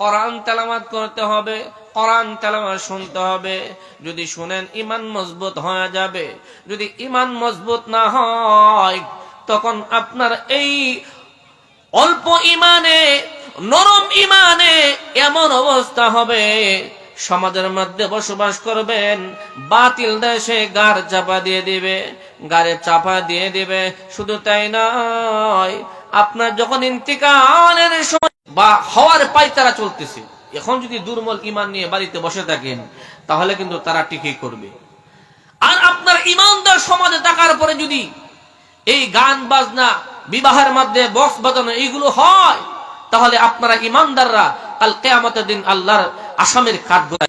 কোরআন তেলামাত করতে হবে, কোরআন তেলামাত শুনতে হবে। যদি শুনেন ইমান মজবুত হয়ে যাবে, যদি ইমান মজবুত না হয়, তখন আপনার এই অল্প ইমানে নরম ইমানে এমন অবস্থা হবে। সমাজের মধ্যে বসবাস করবেন, বাতিল দেশে গার চাপা দিয়ে দিবে, গারে চাপা দিয়ে দিবে। শুধু তাই নয়, আপনার যখন ইন্তিকালের সময় বা হওয়ার পাই তারা চলতেছে। এখন যদি দুর্বল ইমান নিয়ে বাড়িতে বসে থাকেন তাহলে কিন্তু তারা টিকে করবে। আর আপনার ইমানদার সমাজে থাকার পরে যদি এই গান বাজনা বিবাহের মাধ্যমে বক্স বাজানো এইগুলো হয় তাহলে আপনারা ইমানদাররা কাল কেয়ামতের দিন আল্লাহর আসামের কাঠ গোড়ায়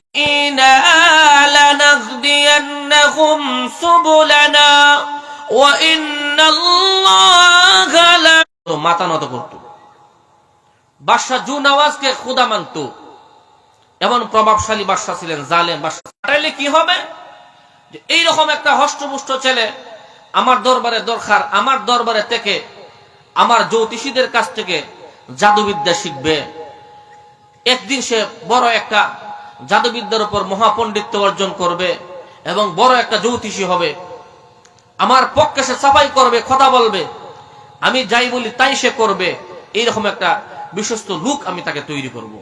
মাতা করতো। বাদশাহ জু নওয়াজকে খুদা মানত। এমন প্রভাবশালী বাদশাহ ছিলেন, জালেম বাদশাহ। কি হবে? যে এইরকম একটা হষ্টপুষ্ট ছেলে আমার দরবারে দরকার, আমার দরবারে থেকে আমার জ্যোতিষীদের কাছ থেকে জাদুবিদ্যা শিখবে। একদিন সে বড় একটা জাদুবিদ্যার উপর মহাপণ্ডিত্য অর্জন করবে এবং বড় একটা জ্যোতিষী হবে। আমার পক্ষে সে সাফাই করবে, কথা বলবে। আমি যাই বলি তাই সে করবে। এইরকম একটা বিশ্বস্ত লুক আমি তাকে তৈরি করব।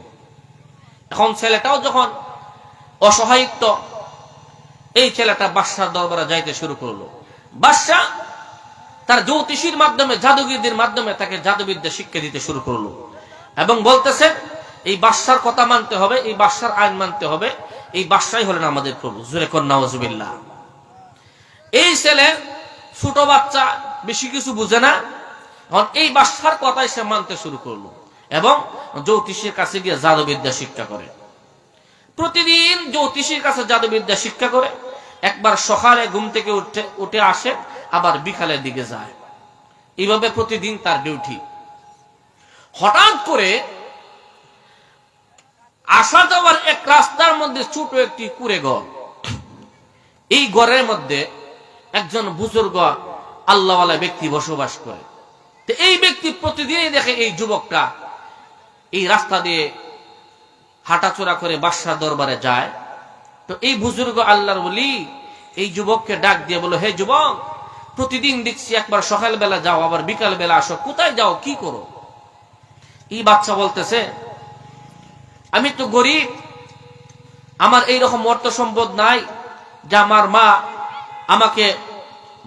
এখন ছেলেটাও যখন অসহায়িত্ব, এই ছেলেটা বাদশার দরবারে যাইতে শুরু করল। বাদশাহ তার জ্যোতিষীর মাধ্যমে, জাদুগিরদের মাধ্যমে তাকে জাদুবিদ্যা শিক্ষা দিতে শুরু করল এবং বলতেছে, এই বাদশার কথা মানতে হবে, এই বাদশার আইন মানতে হবে, এই বাদশাই হলেন আমাদের প্রভু। জুরে কন্যা এই ছেলে ছোট বাচ্চা, বেশি কিছু বুঝে না। এখন এই বাদশার কথাই সে মানতে শুরু করল। এবং জ্যোতিষীর কাছে গিয়ে জাদুবিদ্যা শিক্ষা করে। প্রতিদিন জ্যোতিষীর কাছে জাদুবিদ্যা শিক্ষা করে। একবার সকালে ঘুম থেকে উঠে উঠে আসে, আবার বিকালের দিকে যায়। এইভাবে প্রতিদিন তার ডিউটি। হঠাৎ করে আসা যাওয়ার এক রাস্তার মধ্যে ছোট একটি কুড়ে ঘর। এই ঘরের মধ্যে একজন বুজুর্গ আল্লাহওয়ালা ব্যক্তি বসবাস করে। তো এই ব্যক্তি প্রতিদিনই দেখে এই যুবকটা এই রাস্তা দিয়ে হাঁটাচোরা করে বাদশাহ দরবারে যায়। তো এই বুজুর্গ আল্লাহর বলি এই যুবককে ডাক দিয়ে বলো, হে যুবক, প্রতিদিন দেখছি একবার সকাল বেলা যাও, আবার বিকাল বেলা আসো। কোথায় যাও? কি করো? এই বাচ্চা বলতেছে, আমি তো গরিব, আমার এই রকম অর্থ সম্পদ নাই, যে আমার মা আমাকে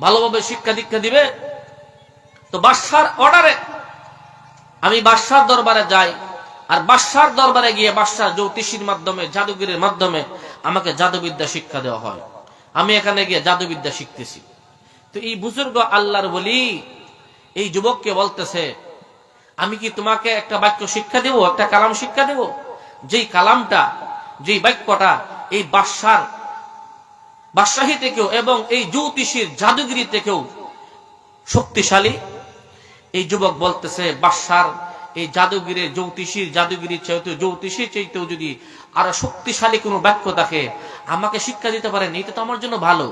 ভালোভাবে শিক্ষা দীক্ষা দিবে। তো বাদশার অর্ডারে আমি বাদশার দরবারে যাই। আর বাদশার দরবারে গিয়ে বাদশাহ জ্যোতিষীর মাধ্যমে, জাদুগিরের মাধ্যমে আমাকে জাদুবিদ্যা শিক্ষা দেওয়া হয়। আমি এখানে গিয়ে জাদুবিদ্যা শিখতেছি। তো এই বুজুর্গ আল্লাহর বলি, এই যুবককে বলতেছে, আমি কি তোমাকে একটা বাক্য শিক্ষা দেব, একটা কালাম শিক্ষা দেব? যেই কালামটা, যেই বাক্যটা এই বাদশার বাদশাহী থেকেও এবং এই জ্যোতিষীর জাদুগিরি থেকেও শক্তিশালী? এই যুবক বলতেছে, বাদশার এই জাদুগিরের জ্যোতিষীর জাদুগিরির চাইতেও জ্যোতিষীর চাইতেও যদি আরও শক্তিশালী কোনো বাক্য থাকে, আমাকে শিক্ষা দিতে পারেন, এটা তো আমার জন্য ভালো।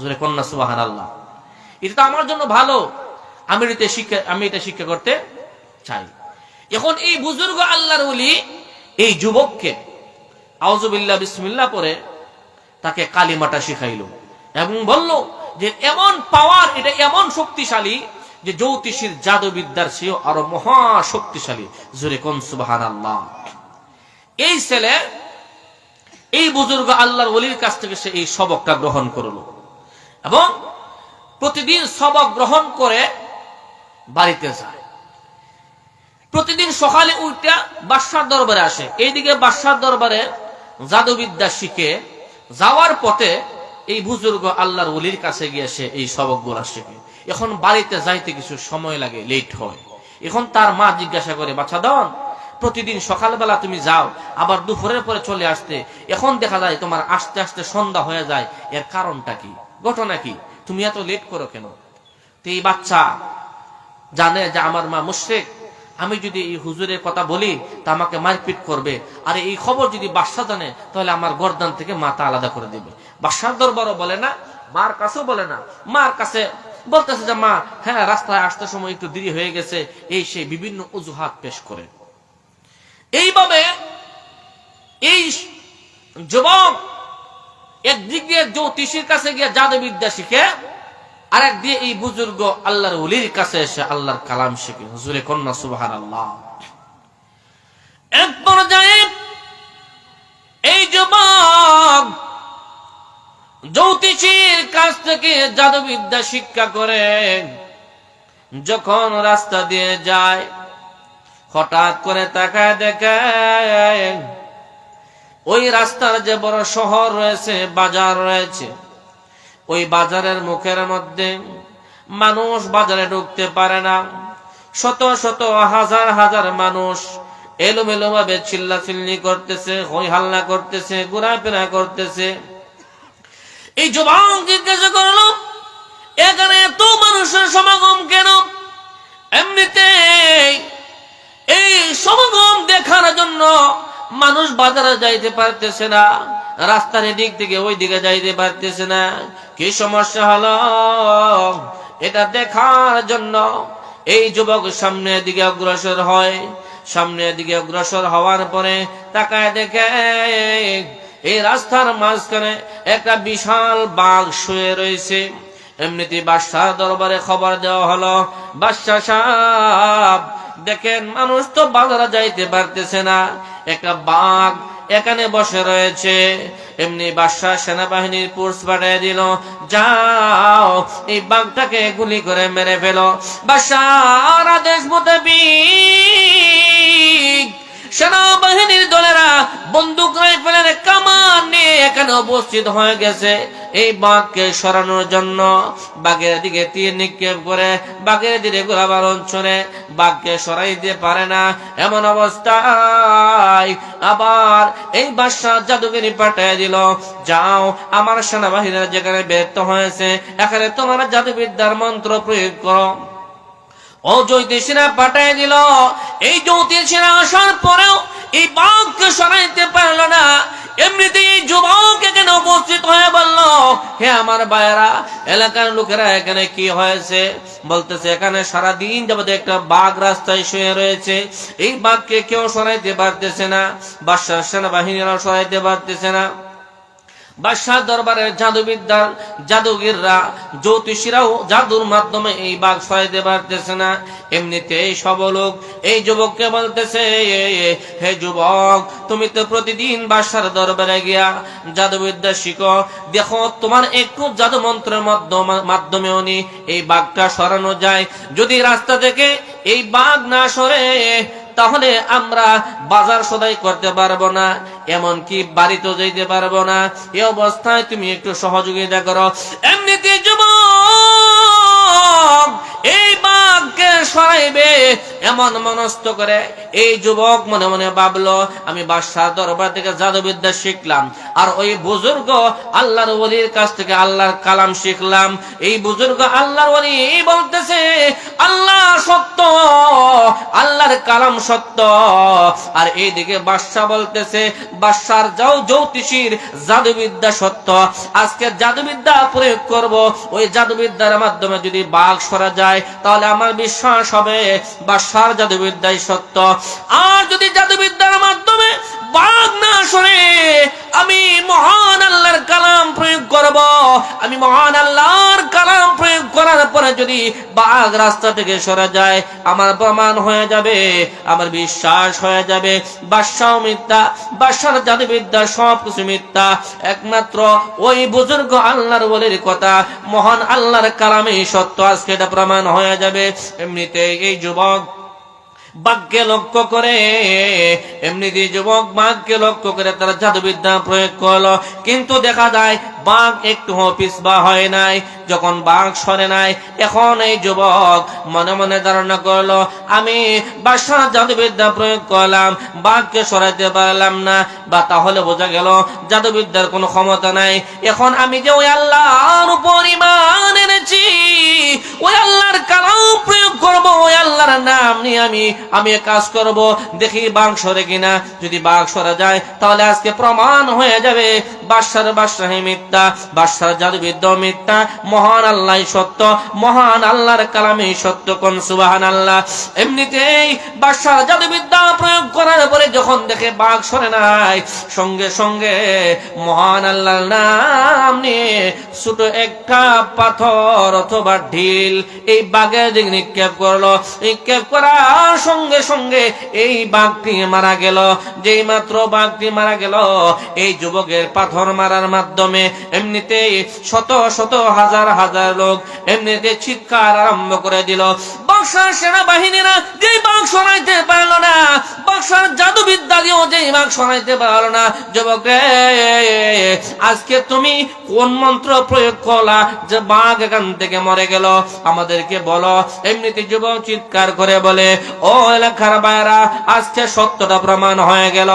জোরে কন্যা সুবাহান আল্লাহ এটা তো আমার জন্য ভালো। আমি এটা শিক্ষা, আমি এটা শিক্ষা করতে চাই। এখন এই বুজুর্গ আল্লাহর বলি এই যুবককে আউজুবিল্লাহ বিসমিল্লাহ পরে তাকে কালিমাটা শিখাইল এবং বলল যে, এমন পাওয়ার এটা এমন শক্তিশালী যে জ্যোতিষীর জাদুবিদ্যার চেয়েও আরও মহা শক্তিশালী জোরে কোন সুবাহান আল্লাহ এই ছেলে, এই বুজুর্গ আল্লাহর ওলির কাছ থেকে সে এই সবকটা গ্রহণ করল। এবং প্রতিদিন সবক গ্রহণ করে বাড়িতে যায়। প্রতিদিন সকালে উল্টা বাদশার দরবারে আসে। এইদিকে বাদশার দরবারে জাদুবিদ্যা শিখে যাওয়ার পথে এই বুজুর্গ আল্লাহর ওলির কাছে গিয়ে সে এই সবকগুলা শিখে। এখন বাড়িতে যাইতে কিছু সময় লাগে লেট হয়। এখন তার মা জিজ্ঞাসা করে বাচ্চা দন প্রতিদিন সকালবেলা তুমি যাও, আবার দুপুরের পরে চলে আসতে। এখন দেখা যায় তোমার আস্তে আস্তে সন্ধ্যা হয়ে যায়, এর কারণটা কি? ঘটনা কি? তুমি এত লেট করো কেন? তো এই বাচ্চা জানে যে আমার মা মুশ্রেক আমি যদি এই হুজুরের কথা বলি, তা আমাকে মারপিট করবে। আর এই খবর যদি বাদশাহ জানে, তাহলে আমার গর্দান থেকে মাথা আলাদা করে দেবে। বাদশার দরবারও বলে না, মার কাছেও বলে না। মার কাছে বলতেছে যে, মা হ্যাঁ রাস্তায় আসতে সময় একটু দেরি হয়ে গেছে। এই সে বিভিন্ন অজুহাত পেশ করে। এইভাবে এই যুবক একদিক দিয়ে জ্যোতিষীর কাছে গিয়ে জাদুবিদ্যা শিখে আরেক দিয়ে এই বুজুর্গ আল্লাহর উলির কাছে এসে আল্লাহর কালাম শিখে, হুজুরে কন্যা সুবাহান আল্লাহ এক পর্যায়ে এই যুবক জ্যোতিষীর কাছ থেকে জাদুবিদ্যা শিক্ষা করে, যখন রাস্তা দিয়ে যায়, হঠাৎ করে তাকায় দেখে, ওই রাস্তার যে বড় শহর রয়েছে, বাজার রয়েছে ওই বাজারের মুখের মধ্যে মানুষ বাজারে ঢুকতে পারে না। শত শত হাজার হাজার মানুষ এলোমেলো ভাবে চিল্লা চিল্লি করতেছে হই হাল্লা করতেছে, ঘোরাফেরা করতেছে। এই যুবক জিজ্ঞাসা করল, এখানে এত মানুষের সমাগম কেন? এমনিতে এই সমাগম দেখার জন্য মানুষ বাজারে যাইতে পারতেছে না। রাস্তার এদিক থেকে ওই দিকে যাইতে পারতেছে না। কি সমস্যা হলো? এটা দেখার জন্য এই যুবক সামনের দিকে অগ্রসর হয়। সামনের দিকে অগ্রসর হওয়ার পরে তাকায় দেখে এই রাস্তার মাঝখানে একটা বিশাল বাঘ শুয়ে রয়েছে। এমনিতে বাদশাহ দরবারে খবর দেওয়া হলো, বাদশাহ সাহেব, দেখেন, মানুষ তো বাজারে যাইতে পারতেছে না। একটা বাঘ এখানে বসে রয়েছে। এমনি বাদশাহ সেনাবাহিনীর পোর্স পাঠিয়ে দিল, যাও। এই বাঘটাকে গুলি করে মেরে ফেলো। বাদশাহ আদেশ মোতাবিক সেনাবাহিনীর দলেরা বন্দুক রাইফেলের কামান নিয়ে এখানে উপস্থিত হয়ে গেছে। এই বাঘকে সরানোর জন্য বাঘের দিকে তীর নিক্ষেপ করে, বাঘের দিকে গোলাবারণ ছড়ে বাঘকে সরাইতে পারে না। এমন অবস্থায় আবার এই বাদশাহ জাদুগিরি পাঠিয়ে দিল, যাও, আমার সেনাবাহিনীরা যেখানে ব্যর্থ হয়েছে, এখানে তোমার জাদুবিদ্যার মন্ত্র প্রয়োগ করো। ও জ্যোতিষীরা পাঠায় দিল। এই জ্যোতিষীরা আসার পরেও এই বাঘকে সরাইতে পারল না। এমনিতে এই যুবক এখানে উপস্থিত হয়ে বলল, হে আমার বায়েরা এলাকার লোকেরা এখানে কি হয়েছে? বলতেছে, এখানে সারা দিন যাবত একটা বাঘ রাস্তায় শুয়ে রয়েছে। এই বাঘকে কেউ সরাইতে পারতেছে না। বাদশাহ সেনাবাহিনীরাও সরাইতে পারতেছে না। বাদশাহ দরবারের জাদুবিদ্যার জাদুগিররা, জ্যোতিষীরাও জাদুর মাধ্যমে এই বাঘ সরাইতে পারতেছে না। এমনিতে এই সব লোক এই যুবককে বলতেছে, হে যুবক, তুমি তো প্রতিদিন বাদশার দরবারে গিয়া জাদুবিদ্যা শিখো। দেখো, তোমার একটু জাদু মন্ত্রের মাধ্যমে মাধ্যমেও নি। এই বাঘটা সরানো যায়। যদি রাস্তা থেকে এই বাঘ না সরে তাহলে আমরা বাজার সদাই করতে পারব না, এমনকি বাড়িতেও যেতে পারব না। এ অবস্থায় তুমি একটু সহযোগিতা করো। এমনিতে যুবক, এই বাঘকে সরাইবে এমন মনস্থ করে, এই যুবক মনে মনে ভাবলো, আমি বাদশাহ দরবার থেকে জাদুবিদ্যা শিখলাম। আর ওই বুজুর্গ আল্লাহর ওলির কাছ থেকে আল্লাহর কালাম শিখলাম। এই বুজুর্গ আল্লাহর ওলি বলতেছে, আল্লাহ সত্য, আল্লাহর কালাম সত্য। আর এইদিকে বাদশাহ বলতেছে, বাদশার যাও জ্যোতিষীর জাদুবিদ্যা সত্য। আজকে জাদুবিদ্যা প্রয়োগ করব। ওই জাদুবিদ্যার মাধ্যমে যদি বাঘ সরা যায়, তাহলে আমার বিশ্বাস হবে বাদশার জাদুবিদ্যাই সত্য। আর যদি জাদুবিদ্যার মাধ্যমে বাঘ না সরে আমি মহান আল্লাহর কালাম প্রয়োগ করব। আমি মহান আল্লাহর কালাম প্রয়োগ করার পরে যদি বাঘ রাস্তা থেকে সরে যায়, আমার প্রমাণ হয়ে যাবে, আমার বিশ্বাস হয়ে যাবে। বাদশাহ মিথ্যা বাদশার জাদুবিদ্যা সব কিছু মিথ্যা। একমাত্র ওই বুজুর্গ আল্লাহর বলির কথা, মহান আল্লাহর কালামে সত্য। আজকে এটা প্রমাণ হয়ে যাবে। এমনিতে এই যুবক বাঘকে লক্ষ্য করে এমনিতে যুবক বাঘকে লক্ষ্য করে তারা জাদুবিদ্যা প্রয়োগ করল। কিন্তু দেখা যায় বাঘ একটু পিছবা হয় নাই, যখন বাঘ সরে নাই, এখন এই যুবক মনে মনে ধারণা করল, আমি বাসার জাদুবিদ্যা প্রয়োগ করলাম, বাঘকে সরাইতে পারলাম না। বা তাহলে বোঝা গেল, জাদুবিদ্যার কোনো ক্ষমতা নাই। এখন আমি যে ওই আল্লাহর উপর ইমান এনেছি, ওই আল্লাহর কালাম প্রয়োগ করব, ওই আল্লাহর নাম নিয়ে আমি আমি কাজ করব, দেখি বাঘ সরে কিনা। যদি বাঘ সরে যায়, তাহলে আজকে প্রমাণ হয়ে যাবে, বাদশার বাদশাহী মিথ্যা। মহান আল্লাহ সত্য, মহান আল্লাহর কালামে সত্য কোন সুবাহান আল্লাহ এমনিতেই বাদশার জাদুবিদ্যা প্রয়োগ করার পরে যখন দেখে বাঘ সরে নাই, সঙ্গে সঙ্গে মহান নাম নিয়ে ছোট একটা পাথর অথবা ঢিল এই বাঘের দিকে নিক্ষেপ করল। নিক্ষেপ করার সঙ্গে সঙ্গে এই বাঘটি মারা গেল। যেই মাত্র বাঘটি মারা গেল, এই যুবকের পাথর মারার মাধ্যমে এমনিতেই শত শত হাজার হাজার লোক এমনিতে চিৎকার আরম্ভ করে দিল। বর্ষার সেনাবাহিনীরা যেই বাঘ সরাইতে পারল না বর্ষার জাদুবিদ্যা দিয়েও যেই বাঘ সরাইতে পারল না। যুবক, আজকে তুমি কোন মন্ত্র প্রয়োগ করলা? যে বাঘ এখান থেকে মরে গেল। আমাদেরকে বলো, এমনিতে যুবক চিৎকার করে বলে, ও এলাকার বাইরা, আজকে সত্যটা প্রমাণ হয়ে গেল।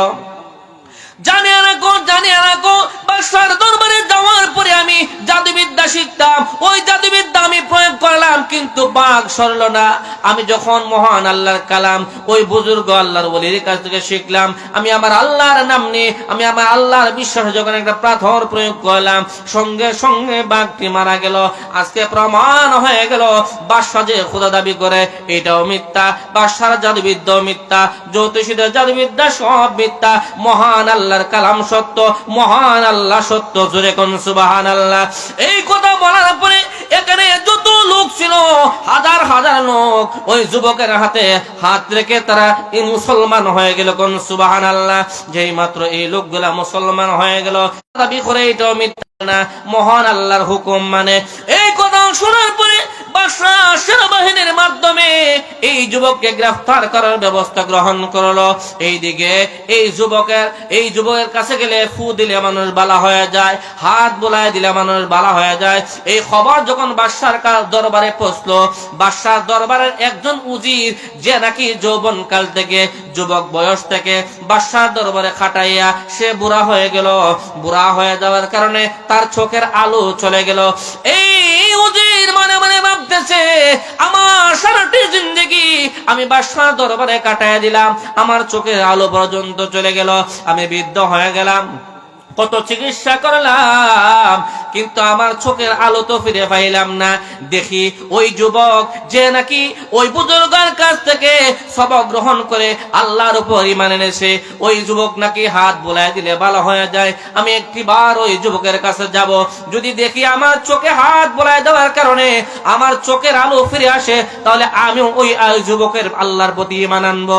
জানিয়ে রাখো জানিয়ে রাখো বাদশার দরবারে যাওয়ার পরে আমি জাদুবিদ্যা শিখতাম। ওই জাদুবিদ্যা আমি প্রয়োগ করলাম, কিন্তু বাঘ সরল না। আমি যখন মহান আল্লাহর কালাম, ওই বুজুর্গ আল্লাহর বলির কাছ থেকে শিখলাম। আমি আমার আল্লাহর নাম নিয়ে, আমি আমার আল্লাহর বিশ্বাস যখন একটা পাথর প্রয়োগ করলাম, সঙ্গে সঙ্গে বাঘটি মারা গেল। আজকে প্রমাণ হয়ে গেল, বাদশাহ যে খোদা দাবি করে, এটাও মিথ্যা। বাদশার জাদুবিদ্যা মিথ্যা। জ্যোতিষীদের জাদুবিদ্যা সব মিথ্যা। মহান আল্লাহর কালাম সত্য, মহান আল্লাহ সত্য, জোরে কোন সুবাহান আল্লাহ এই কথা বলার পরে এখানে যত লোক ছিল, হাজার হাজার লোক ওই যুবকের হাতে হাত রেখে তারা মুসলমান হয়ে গেল কোন সুবাহান আল্লাহ যেই মাত্র এই লোকগুলা মুসলমান হয়ে গেল, দাবি করে এটাও মিথ্যা না, মহান আল্লাহর হুকুম মানে। এই কথা শোনার পরে সেনাবাহিনীর মাধ্যমে এই যুবককে গ্রেফতার করার ব্যবস্থা গ্রহণ করল। এইদিকে এই যুবকের এই যুবকের কাছে গেলে ফু দিলে মানুষ বালা হয়ে যায়, হাত বোলায় দিলে মানুষ বালা হয়ে যায়। এই খবর যখন বাদশার দরবারে বাদশার দরবারের একজন উজির, যে নাকি যৌবন কাল থেকে, যুবক বয়স থেকে বাদশার দরবারে খাটাইয়া সে বুড়া হয়ে গেল। বুড়া হয়ে যাওয়ার কারণে তার চোখের আলো চলে গেল। এই ভাবতেছে আমার সারাটি জিন্দগি আমি বাদশার দরবারে কাটায় দিলাম। আমার চোখের আলো পর্যন্ত চলে গেল। আমি বৃদ্ধ হয়ে গেলাম। কত চিকিৎসা করলাম, কিন্তু আমার চোখের আলো তো ফিরে পাইলাম না। দেখি ওই যুবক যে নাকি ওই বুজুর্গের কাছ থেকে সবক গ্রহণ করে আল্লাহর উপর ইমান এনেছে। ওই যুবক নাকি হাত বোলায় দিলে ভালো হয়ে যায়। আমি একটি বার ওই যুবকের কাছে যাব। যদি দেখি আমার চোখে হাত বোলায় দেওয়ার কারণে আমার চোখের আলো ফিরে আসে, তাহলে আমি ওই যুবকের আল্লাহর প্রতি ইমান আনব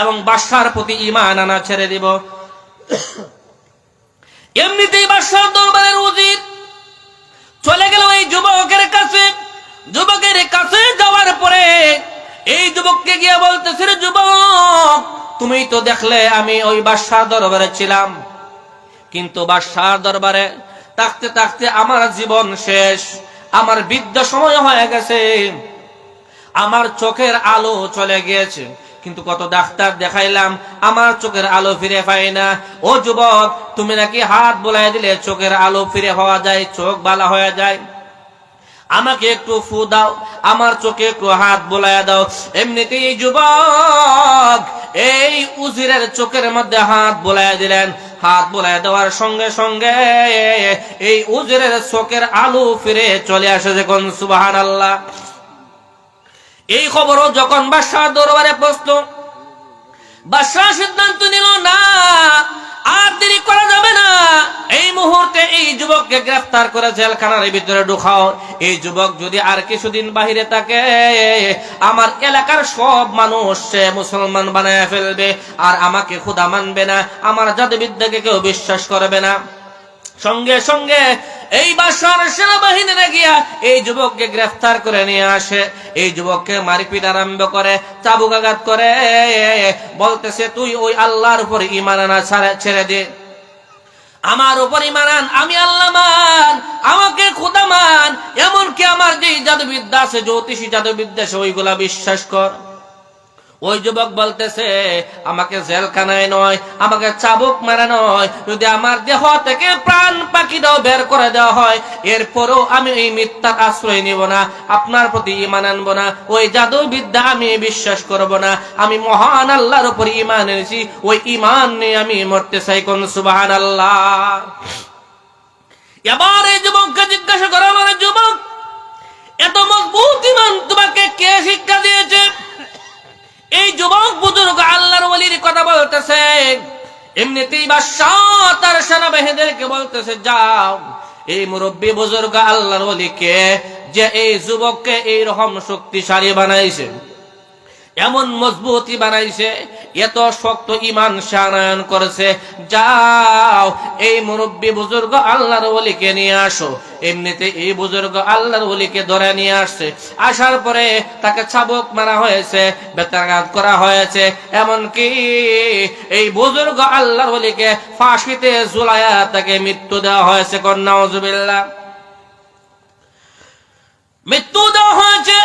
এবং বাদশার প্রতি ইমান আনা ছেড়ে দিব। এমনিতেই বাদশাহ দরবারের উজির। চলে গেল এই যুবকের কাছে। যুবকের কাছে যাওয়ার পরে এই যুবককে গিয়ে বলতেছে "রে যুবক তুমি তো দেখলে আমি ওই বাদশাহ দরবারে ছিলাম। কিন্তু বাদশাহ দরবারে থাকতে থাকতে আমার জীবন শেষ, আমার বৃদ্ধ সময় হয়ে গেছে। আমার চোখের আলো চলে গিয়েছে। কিন্তু কত ডাক্তার দেখাইলাম, আমার চোখের আলো ফিরে পাই না। ও যুবক, তুমি নাকি হাত বোলাই দিলে চোখের আলো ফিরে হওয়া যায়, চোখ বালা হয়ে যায়। আমাকে একটু ফু দাও, আমার চোখে একটু হাত বোলাইয়া দাও। এমনিতেই যুবক, এই উজিরের চোখের মধ্যে হাত বোলাইয়া দিলেন। হাত বোলাইয়া দেওয়ার সঙ্গে সঙ্গে এই উজিরের চোখের আলো ফিরে চলে আসে যখন সুবাহান আল্লাহ এই খবরও যখন বাদশাহ দরবারে পৌঁছল বাদশাহ সিদ্ধান্ত নিল, না, আর দেরি করা যাবে না। এই মুহূর্তে এই যুবককে গ্রেফতার করে জেলখানার ভিতরে ঢুকাও। এই যুবক যদি আর কিছুদিন বাহিরে থাকে, আমার এলাকার সব মানুষ সে মুসলমান বানায় ফেলবে। আর আমাকে খুদা মানবে না, আমার জাদুবিদ্যাকে কেউ বিশ্বাস করবে না। সঙ্গে সঙ্গে এই বাসার সেনাবাহিনীরা গিয়া এই যুবককে গ্রেফতার করে নিয়ে আসে। এই যুবককে মারিপিট আরম্ভ করে চাবুক আঘাত করে। বলতেছে তুই ওই আল্লাহর উপর ইমান আনা ছাড়ে- দে। আমার উপর ইমান আন, আমি আল্লাহ মান আমাকে খোদা মান এমনকি আমার যে জাদুবিদ্যা আছে জ্যোতিষী জাদুবিদ্যা আছে ওইগুলা বিশ্বাস কর। ওই যুবক বলতেছে, আমাকে জেলখানায় নয়, আমাকে চাবুক মারা নয়। যদি আমার দেহ থেকে প্রাণ পাখিটাও বের করে দেওয়া হয়, এরপরও আমি এই মিথ্যার আশ্রয় নিব না, আপনার প্রতি ইমান আনব না। ওই জাদু বিদ্যা আমি বিশ্বাস করব না। আমি মহান আল্লাহর উপর ইমান এনেছি। ওই ইমান নিয়ে আমি মরতে চাই কোন সুবাহান আল্লাহ এবার এই যুবককে জিজ্ঞাসা করা, আমার যুবক, এত মজবুত ইমান তোমাকে কে শিক্ষা দিয়েছে? এই যুবক বুজুর্গ আল্লাহর ওলির কথা বলতেছে। এমনিতেই বাদশাহ তার সেনাবাহিনীদেরকে বলতেছে, যাও, এই মুরব্বী বুজুর্গ আল্লাহর ওলিকে যে এই যুবককে এই রকম শক্তিশালী বানাইছে। এমন মজবুতি বানাইছে, এত শক্ত ইমান সানায়ন করেছে। যাও, এই মুরব্বী বুজুর্গ আল্লাহর ওলিকে নিয়ে আসো। এমনিতে এই বুজুর্গ আল্লাহর ওলিকে ধরে নিয়ে আসছে। আসার পরে তাকে ছাবক মারা হয়েছে বেতাঘাত করা হয়েছে। এমনকি এই বুজুর্গ আল্লাহর ওলিকে ফাঁসিতে জুলাইয়া তাকে মৃত্যু দেওয়া হয়েছে কন্যা মৃত্যু দেওয়া হয়েছে,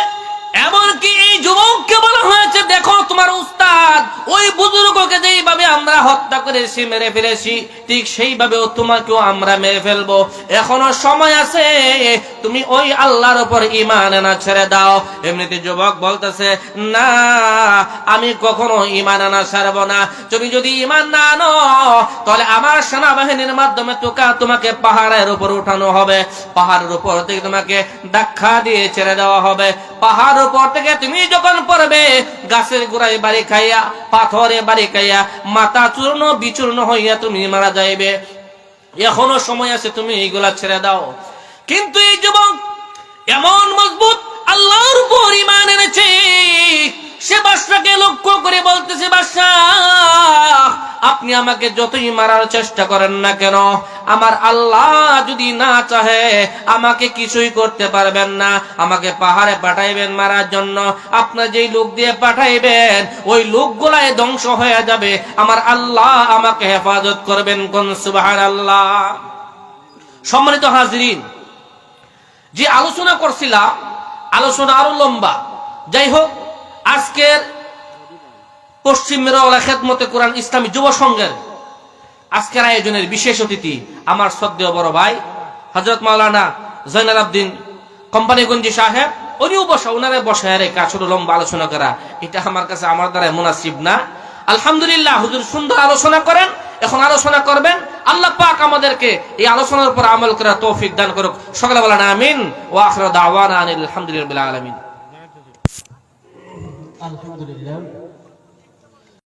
এমনকি যুবককে বলা হয়েছে, দেখো তোমার উস্তাদ, ওই বুজুর্গকে যেইভাবে আমরা হত্যা করেছি, মেরে ফেলেছি, ঠিক সেইভাবেও তোমাকেও আমরা মেরে ফেলব। এখনও সময় আছে, তুমি ওই আল্লাহর উপর ইমান আনা ছেড়ে দাও। এমনিতে যুবক বলতেছে, না, আমি কখনো ইমান আনা ছাড়বো না। তুমি যদি ইমান না আনো, তাহলে আমার সেনাবাহিনীর মাধ্যমে তোকা তোমাকে পাহাড়ের উপর উঠানো হবে। পাহাড়ের উপর থেকে তোমাকে ধাক্কা দিয়ে ছেড়ে দেওয়া হবে। পাহাড়ের উপর থেকে তুমি যখন পড়বে, গাছের গোড়ায় বাড়ি খাইয়া, পাথরে বাড়ি খাইয়া, মাথা চূর্ণ বিচূর্ণ হইয়া তুমি মারা যাইবে। এখনও সময় আছে, তুমি এইগুলা ছেড়ে দাও। কিন্তু এই যুবক এমন মজবুত আল্লাহর উপর ইমান এনেছে। সে বাদশাকে লক্ষ্য করে বলতেছে, বাদশাহ, আপনি আমাকে যতই মারার চেষ্টা করেন না কেন আমার আল্লাহ যদি না চাহে, আমাকে কিছুই করতে পারবেন না। আমাকে পাহাড়ে পাঠাইবেন মারার জন্য। আপনার যেই লোক দিয়ে পাঠাইবেন, ওই লোকগুলাই ধ্বংস হয়ে যাবে। আমার আল্লাহ আমাকে হেফাজত করবেন কোন? সুবাহ আল্লাহ সম্মানিত হাজরিন, যে আলোচনা করছিলাম, আলোচনা আরও লম্বা। যাই হোক, আজকের পশ্চিম মেরওয়ালা খেদমতে কোরআন ইসলামী যুব সংঘের আজকের আয়োজনের বিশেষ অতিথি আমার শ্রদ্ধেয় বড় ভাই হজরত মাওলানা জৈনাল আবদিন কোম্পানিগঞ্জি সাহেব। উনিও বসা ওনারে বসে রেখে আসলে লম্বা আলোচনা করা। এটা আমার কাছে আমার দ্বারা মুনাসিব না। আলহামদুলিল্লাহ, হুজুর সুন্দর আলোচনা করেন, এখন আলোচনা করবেন। আল্লাহ পাক আমাদেরকে এই আলোচনার উপর আমল করা তৌফিক দান করুক। সকালে বলেন আমিন ও আখরা দাওয়ানা আলহামদুলিল্লাহ আলামিন। আলহামদুলিল্লাহ।